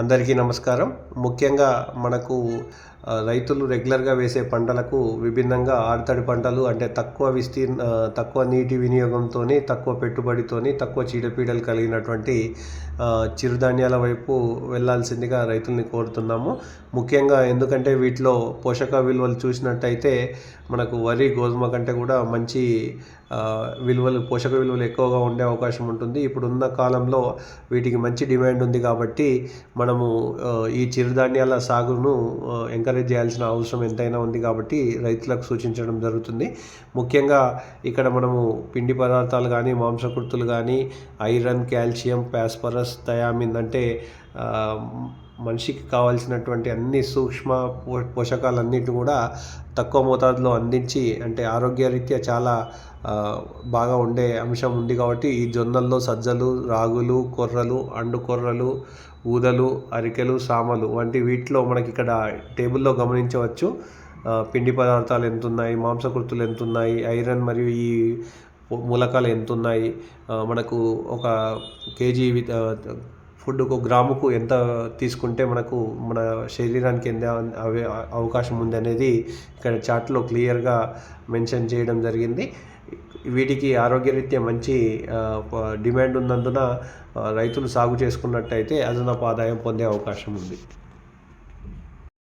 అందరికీ నమస్కారం. ముఖ్యంగా మనకు రైతులు రెగ్యులర్గా వేసే పంటలకు విభిన్నంగా ఆడతడి పంటలు అంటే తక్కువ విస్తీర్ణ తక్కువ నీటి వినియోగంతో తక్కువ పెట్టుబడితోని తక్కువ చీడపీడలు కలిగినటువంటి చిరుధాన్యాల వైపు వెళ్ళాల్సిందిగా రైతుల్ని కోరుతున్నాము. ముఖ్యంగా ఎందుకంటే వీటిలో పోషక విలువలు చూసినట్టయితే మనకు వరి గోధుమ కంటే కూడా మంచి విలువలు పోషక విలువలు ఎక్కువగా ఉండే అవకాశం ఉంటుంది. ఇప్పుడున్న కాలంలో వీటికి మంచి డిమాండ్ ఉంది కాబట్టి మనము ఈ చిరుధాన్యాల సాగును ఎంకరేజ్ చేయాల్సిన అవసరం ఎంతైనా ఉంది కాబట్టి రైతులకు సూచించడం జరుగుతుంది. ముఖ్యంగా ఇక్కడ మనము పిండి పదార్థాలు కానీ మాంసకృతులు కానీ ఐరన్ కాల్షియం పాస్పరస్ థయామిన్ అంటే మనిషికి కావాల్సినటువంటి అన్ని సూక్ష్మ పో పోషకాలన్నిటి కూడా తక్కువ మోతాదులో అందించి అంటే ఆరోగ్యరీత్యా చాలా బాగా ఉండే అంశం ఉంది కాబట్టి ఈ జొన్నల్లో సజ్జలు రాగులు కొర్రలు అండు కొర్రలు ఊదలు అరికెలు సామలు వంటి వీటిలో మనకి ఇక్కడ టేబుల్లో గమనించవచ్చు. పిండి పదార్థాలు ఎంతున్నాయి మాంసకృతులు ఎంతున్నాయి ఐరన్ మరియు ఈ మూలకాలు ఎంతున్నాయి. మనకు ఒక కేజీ ఫుడ్ ఒక గ్రాముకు ఎంత తీసుకుంటే మనకు మన శరీరానికి ఎంత అవే అవకాశం ఉంది అనేది ఇక్కడ చార్ట్లో క్లియర్గా మెన్షన్ చేయడం జరిగింది. వీటికి ఆరోగ్యరీత్యా మంచి డిమాండ్ ఉన్నందున రైతులు సాగు చేసుకున్నట్టయితే అదనపు ఆదాయం పొందే అవకాశం ఉంది.